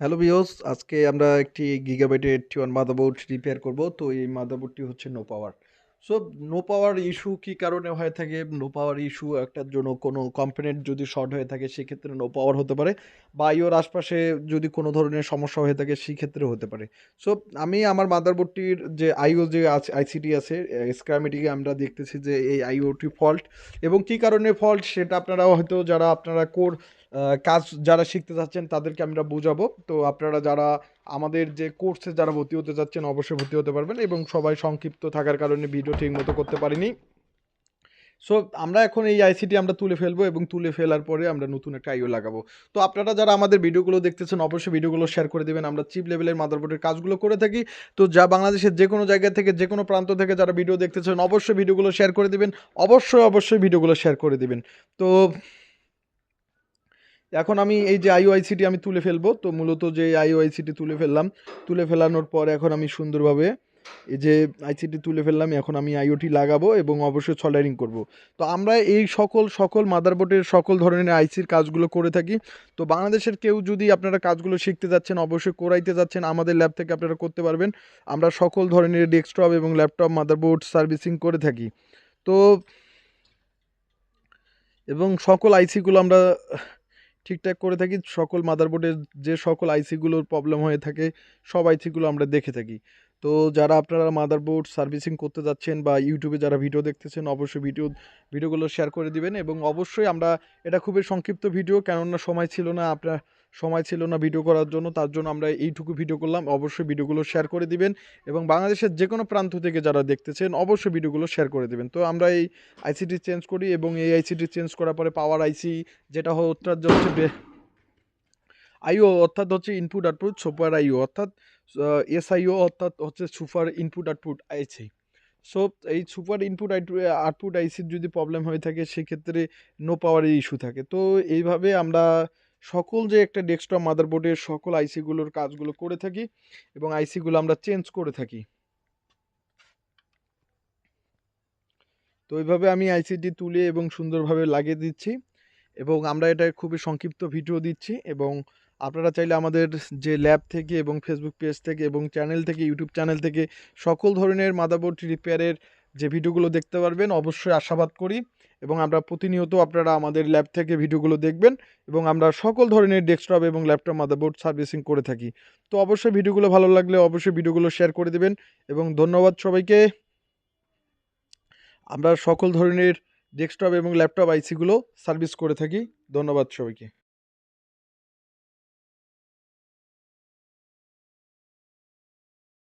Hello বিয়স আজকে আমরা একটি গিগাবাইটের এইটটি ওয়ান মাদারবোর্ড রিপেয়ার করব। তো এই মাদারবোর্ডটি হচ্ছে no power so no power issue কী কারণে হয়ে থাকে? নো পাওয়ার ইস্যু একটার জন্য কোনো কম্পোনেন্ট যদি শর্ট হয়ে থাকে, সেক্ষেত্রে নো পাওয়ার হতে পারে। বা ইওর আশপাশে যদি কোনো ধরনের সমস্যা হয়ে থাকে সেক্ষেত্রে হতে পারে। সো আমি আমার মাদারবোর্ডটির যে আইও যে আইসিটি আছে স্ক্রামিটিকে আমরা দেখতেছি যে এই আইওটি ফল্ট এবং কী কারণে ফল্ট সেটা আপনারা হয়তো যারা আপনারা কোর কাজ যারা শিখতে যাচ্ছেন তাদেরকে আমরা বোঝাবো। তো আপনারা যারা আমাদের যে কোর্সে যারা ভর্তি হতে যাচ্ছেন অবশ্যই ভর্তি হতে পারবেন এবং সবাই সংক্ষিপ্ত থাকার কারণে ভিডিও ঠিক মতো করতে পারিনি। সো আমরা এখন এই আইসিটি আমরা তুলে ফেলব এবং তুলে ফেলার পরে আমরা নতুন একটা আইও লাগাবো। তো আপনারা যারা আমাদের ভিডিওগুলো দেখতেছেন অবশ্যই ভিডিওগুলো শেয়ার করে দেবেন। আমরা চিপ লেভেলের মাদারবোর্ডের কাজগুলো করে থাকি। তো যা বাংলাদেশের যে কোনো জায়গা থেকে, যে কোনো প্রান্ত থেকে যারা ভিডিও দেখতেছেন অবশ্যই ভিডিওগুলো শেয়ার করে দিবেন। অবশ্যই অবশ্যই ভিডিওগুলো শেয়ার করে দিবেন। তো এখন আমি এই যে আইওআইসিটি আমি তুলে ফেলব, তো মূলত যে আইওআইসিটি তুলে ফেললাম, তুলে ফেলানোর পর এখন আমি সুন্দরভাবে এই যে আইসিটি তুলে ফেললাম, এখন আমি আইওটি লাগাবো এবং অবশ্যই সল্ডারিং করব। তো আমরা এই সকল সকল মাদারবোর্ডের সকল ধরনের আইসির কাজগুলো করে থাকি। তো বাংলাদেশের কেউ যদি আপনারা কাজগুলো শিখতে যাচ্ছেন, অবশ্যই করাইতে যাচ্ছেন, আমাদের ল্যাব থেকে আপনারা করতে পারবেন। আমরা সকল ধরনের ডেস্কটপ এবং ল্যাপটপ, মাদারবোর্ড সার্ভিসিং করে থাকি। তো এবং সকল আইসিগুলো আমরা ঠিকঠাক করে থাকি, সকল মাদারবোর্ডের যে সকল আইসিগুলোর প্রবলেম হয়ে থাকে, সব আইসিগুলো আমরা দেখে থাকি। তো যারা আপনারা মাদারবোর্ড সার্ভিসিং করতে যাচ্ছেন বা ইউটিউবে যারা ভিডিও দেখতেছেন, অবশ্যই ভিডিও ভিডিওগুলো শেয়ার করে দিবেন এবং অবশ্যই আমরা, এটা খুবই সংক্ষিপ্ত ভিডিও কেননা সময় ছিল না, আপনার সময় ছিল না ভিডিও করার জন্য, তার জন্য আমরা এইটুকু ভিডিও করলাম। অবশ্যই ভিডিওগুলো শেয়ার করে দিবেন এবং বাংলাদেশের যে কোনো প্রান্ত থেকে যারা দেখতেছেন, অবশ্যই ভিডিওগুলো শেয়ার করে দেবেন। তো আমরা এই আইসিটি চেঞ্জ করি এবং এই আইসিটি চেঞ্জ করার পরে পাওয়ার আইসি যেটা হচ্ছে আইও অর্থাৎ হচ্ছে ইনপুট আউটপুট সুপার আইও অর্থাৎ এসআইও অর্থাৎ হচ্ছে super input output IC so এই সুপার ইনপুট আউটপুট আইসির যদি প্রবলেম হয়ে থাকে, সেক্ষেত্রে নো পাওয়ারের ইস্যু থাকে। তো এইভাবে আমরা সকল যে একটা ডেস্কটপ মাদারবোর্ডের সকল আইসিগুলোর কাজগুলো করে থাকি এবং আইসিগুলো আমরা চেঞ্জ করে থাকি। তো এইভাবে আমি আইসিটি তুলে এবং সুন্দরভাবে লাগিয়ে দিচ্ছি এবং আমরা এটা খুবই সংক্ষিপ্ত ভিডিও দিচ্ছি এবং আপনারা চাইলে আমাদের যে ল্যাব থেকে এবং ফেসবুক পেজ থেকে এবং চ্যানেল থেকে ইউটিউব চ্যানেল থেকে সকল ধরনের মাদারবোর্ড রিপেয়ারের যে ভিডিওগুলো দেখতে পারবেন, অবশ্যই আশাবাদ করি। এবং আমরা প্রতিনিয়ত আপনারা আমাদের ল্যাব থেকে ভিডিওগুলো দেখবেন এবং আমরা সকল ধরনের ডেস্কটপ এবং ল্যাপটপ মাদারবোর্ড সার্ভিসিং করে থাকি। তো অবশ্যই ভিডিওগুলো ভালো লাগলে অবশ্যই ভিডিওগুলো শেয়ার করে দেবেন এবং ধন্যবাদ সবাইকে। আমরা সকল ধরনের ডেস্কটপ এবং ল্যাপটপ আইসিগুলো সার্ভিস করে থাকি। ধন্যবাদ সবাইকে।